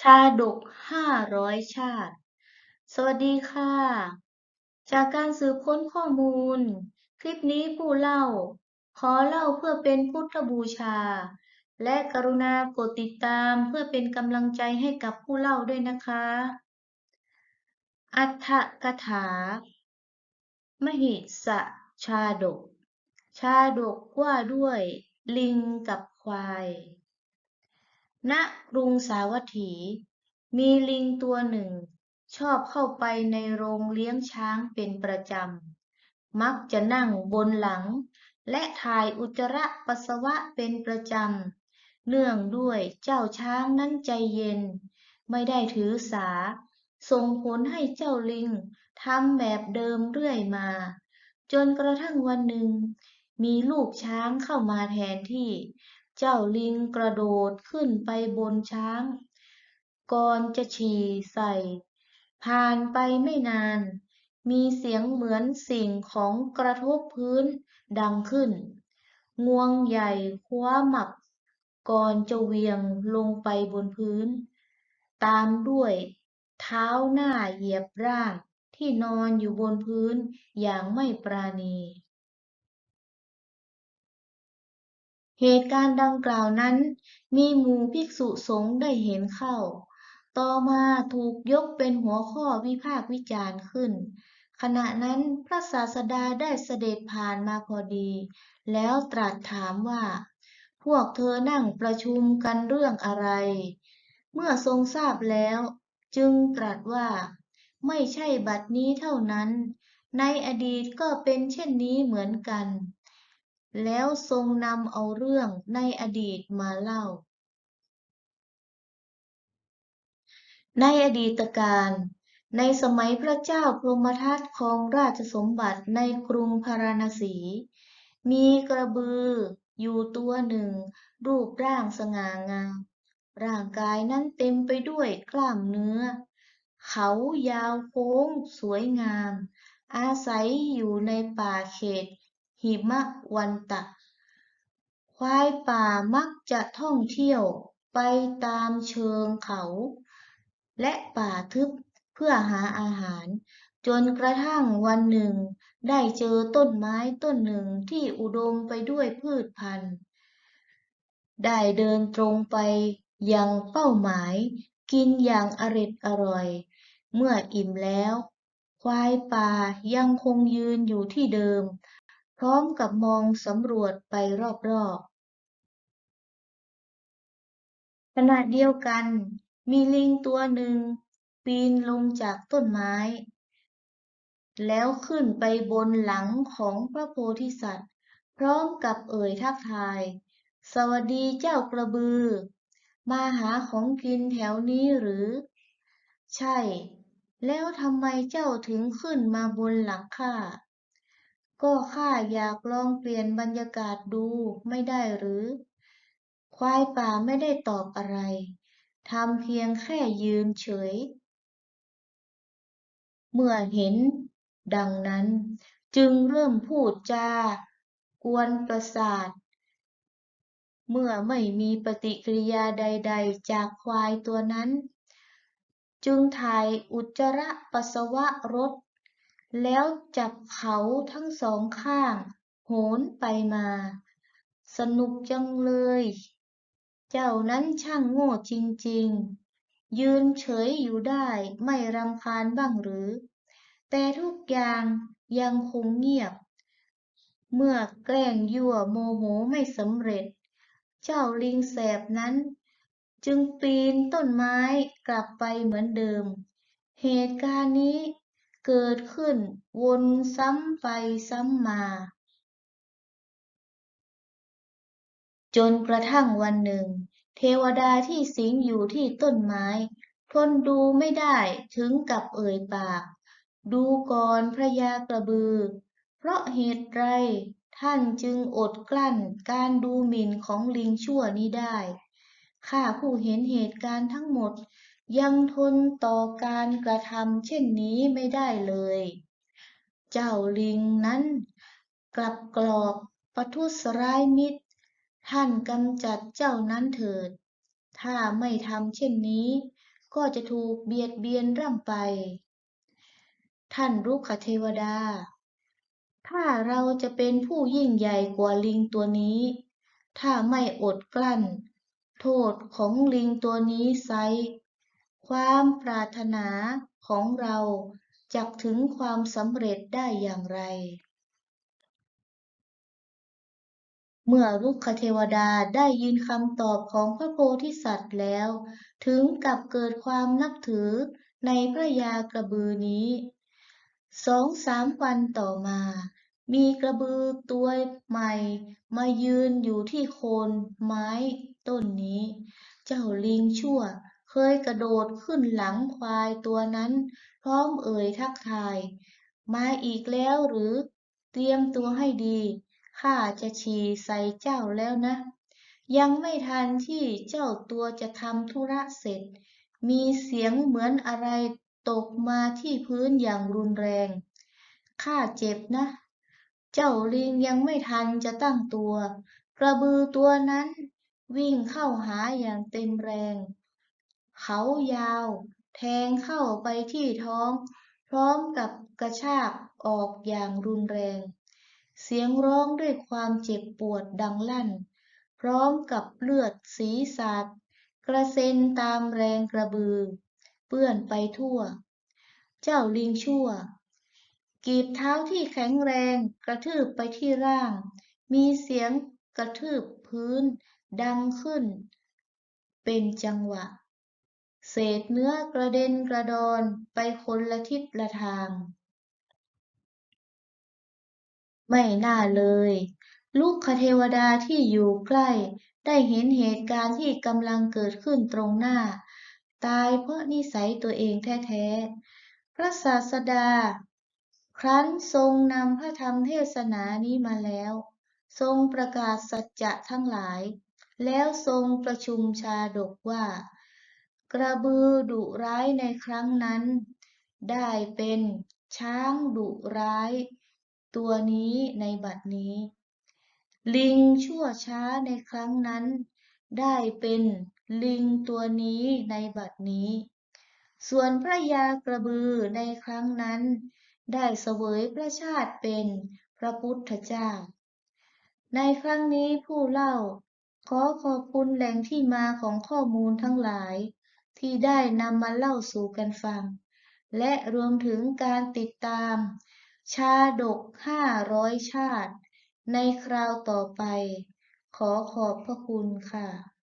ชาดกห้าร้อยชาติ สวัสดีค่ะ จากการสืบค้นข้อมูล คลิปนี้ผู้เล่า ขอเล่าเพื่อเป็นพุทธบูชา และกรุณากดติดตามเพื่อเป็นกำลังใจให้กับผู้เล่าด้วยนะคะ อัฏฐกถา มหิสชาดก ชาดกว่าด้วยลิงกับควาย ณกรุงสาวัตถี มีลิงตัวหนึ่ง ชอบเข้าไปในโรงเลี้ยงช้างเป็นประจำ มักจะนั่งบนหลัง และถ่ายอุจจาระปัสสาวะเป็นประจำ เนื่องด้วยเจ้าช้างนั้นใจเย็น ไม่ได้ถือสา ส่งผลให้เจ้าลิงทำแบบเดิมเรื่อยมา จนกระทั่งวันหนึ่ง มีลูกช้างเข้ามาแทนที่ เจ้าลิงกระโดดขึ้นไปบนช้าง ก่อนจะฉี่ใส่ ผ่านไปไม่นาน มีเสียงเหมือนสิ่งของกระทบพื้นดังขึ้น งวงใหญ่คว้าหมับ ก่อนจะเวียงลงไปบนพื้น ตามด้วย เท้าหน้าเหยียบร่างที่นอนอยู่บนพื้นอย่างไม่ปราณี เหตุการณ์ดังกล่าวนั้น มีหมู่ภิกษุสงฆ์ได้เห็นเข้า ต่อมาถูกยกเป็นหัวข้อวิพากษ์วิจารณ์ขึ้น ขณะนั้นพระศาสดาได้เสด็จผ่านมาพอดี แล้วตรัสถามว่า พวกเธอนั่งประชุมกันเรื่องอะไร เมื่อทรงทราบแล้ว จึงตรัสว่า ไม่ใช่บัดนี้เท่านั้น ในอดีตก็เป็นเช่นนี้เหมือนกัน แล้วทรงนำเอาเรื่องในอดีตมาเล่า ในอดีตการ ในสมัยพระเจ้าพรหมทัตครองราชสมบัติในกรุงพาราณสี มีกระบืออยู่ตัวหนึ่ง รูปร่างสง่างาม ร่างกายนั้นเต็มไปด้วยกล้ามเนื้อ เขายาวโค้งสวยงาม อาศัยอยู่ในป่าเขต หิมะวันตะ ควายป่ามักจะท่องเที่ยวไปตามเชิงเขา และป่าทึบเพื่อหาอาหาร จนกระทั่งวันหนึ่ง ได้เจอต้นไม้ต้นหนึ่งที่อุดมไปด้วยพืชพันธุ์ ได้เดินตรงไปยังเป้าหมาย กินอย่างอร็ดอร่อย เมื่ออิ่มแล้ว ควายป่ายังคงยืนอยู่ที่เดิม พร้อมกับมองสำรวจไปรอบๆขณะเดียวกัน มีลิงตัวหนึ่ง ปีนลงจากต้นไม้ แล้วขึ้นไปบนหลังของพระโพธิสัตว์ พร้อมกับเอ่ยทักทาย สวัสดีเจ้ากระบือ มาหาของกินแถวนี้หรือ ใช่ แล้วทำไมเจ้าถึงขึ้นมาบนหลังข้า ก็ข้าอยากลองเปลี่ยนบรรยากาศดูไม่ได้หรือ ควายป่าไม่ได้ตอบอะไรทำเพียงแค่ยืนเฉย เมื่อเห็น ดังนั้น จึงเริ่มพูดจากวนประสาท เมื่อไม่มีปฏิกิริยาใด ๆ จากควายตัวนั้น จึงถ่ายอุจจาระปัสสาวะรถ แล้วจับเขาทั้งสองข้าง โหนไปมา สนุกจังเลย เจ้านั้นช่างโง่จริง ๆ ยืนเฉยอยู่ได้ไม่รำคาญบ้างหรือ แต่ทุกอย่างยังคงเงียบ เมื่อแกล้งยั่วโมโหไม่สำเร็จ เจ้าลิงแสบนั้น จึงปีนต้นไม้กลับไปเหมือนเดิม เหตุการณ์นี้ เกิดขึ้นวนซ้ำไปซ้ำมา จนกระทั่งวันหนึ่ง เทวดาที่สิงอยู่ที่ต้นไม้ ทนดูไม่ได้ถึงกับเอ่ยปาก ดูก่อนพระยากระบือ เพราะเหตุไรท่านจึงอดกลั้นการดูหมิ่นของลิงชั่วนี้ได้ ข้าผู้เห็นเหตุการณ์ทั้งหมด ยังทนต่อการกระทำเช่นนี้ไม่ได้เลย เจ้าลิงนั้น กลับกรอกประทุษร้ายมิตร ท่านกำจัดเจ้านั้นเถิด ถ้าไม่ทำเช่นนี้ ก็จะถูกเบียดเบียนร่ำไป ท่านรุกขเทวดา ถ้าเราจะเป็นผู้ยิ่งใหญ่กว่าลิงตัวนี้ ถ้าไม่อดกลั้น โทษของลิงตัวนี้ไซ ความปรารถนาของเราจักถึงความสำเร็จได้อย่างไร เมื่อรุกขเทวดาได้ยินคำตอบของพระโพธิสัตว์แล้ว ถึงกับเกิดความนับถือในพระยากระบือนี้สองสามวันต่อมา มีกระบือตัวใหม่มายืนอยู่ที่โคนไม้ต้นนี้ เจ้าลิงชั่ว เคยกระโดดขึ้นหลังควายตัวนั้น พร้อมเอ่ยทักทาย มาอีกแล้วหรือ เตรียมตัวให้ดีข้าจะฉี่ใส่เจ้าแล้วนะ ยังไม่ทันที่เจ้าตัวจะทำธุระเสร็จ มีเสียงเหมือนอะไรตกมาที่พื้นอย่างรุนแรง ข้าเจ็บนะ เจ้าลิงยังไม่ทันจะตั้งตัว กระบือตัวนั้นวิ่งเข้าหาอย่างเต็มแรง เขายาว แทงเข้าไปที่ท้อง พร้อมกับกระชากออกอย่างรุนแรง เสียงร้องด้วยความเจ็บปวดดังลั่น พร้อมกับเลือดสีสาดกระเซ็นตามแรงกระบือ เปื้อนไปทั่ว เจ้าลิงชั่ว กีบเท้าที่แข็งแรงกระทืบไปที่ร่าง มีเสียงกระทืบพื้นดังขึ้น เป็นจังหวะ เศษเนื้อกระเด็นกระดอนไปคนละทิศละทาง ไม่น่าเลย ลูกคเทวดาที่อยู่ใกล้ ได้เห็นเหตุการณ์ที่กำลังเกิดขึ้นตรงหน้า ตายเพราะนิสัยตัวเองแท้ๆ พระศาสดา ครั้นทรงนำพระธรรมเทศนานี้มาแล้ว ทรงประกาศสัจจะทั้งหลาย แล้วทรงประชุมชาดกว่า กระบือดุร้ายในครั้งนั้น ได้เป็นช้างดุร้าย ตัวนี้ในบัดนี้ ลิงชั่วช้าในครั้งนั้น ได้เป็นลิงตัวนี้ในบัดนี้ ส่วนพระยากระบือในครั้งนั้น ได้เสวยพระชาติเป็นพระพุทธเจ้า ในครั้งนี้ผู้เล่าขอขอบคุณแหล่งที่มาของข้อมูลทั้งหลาย ที่ได้นำมาเล่าสู่กันฟัง และรวมถึงการติดตาม ชาดกห้าร้อยชาติ ในคราวต่อไป ขอขอบพระคุณค่ะ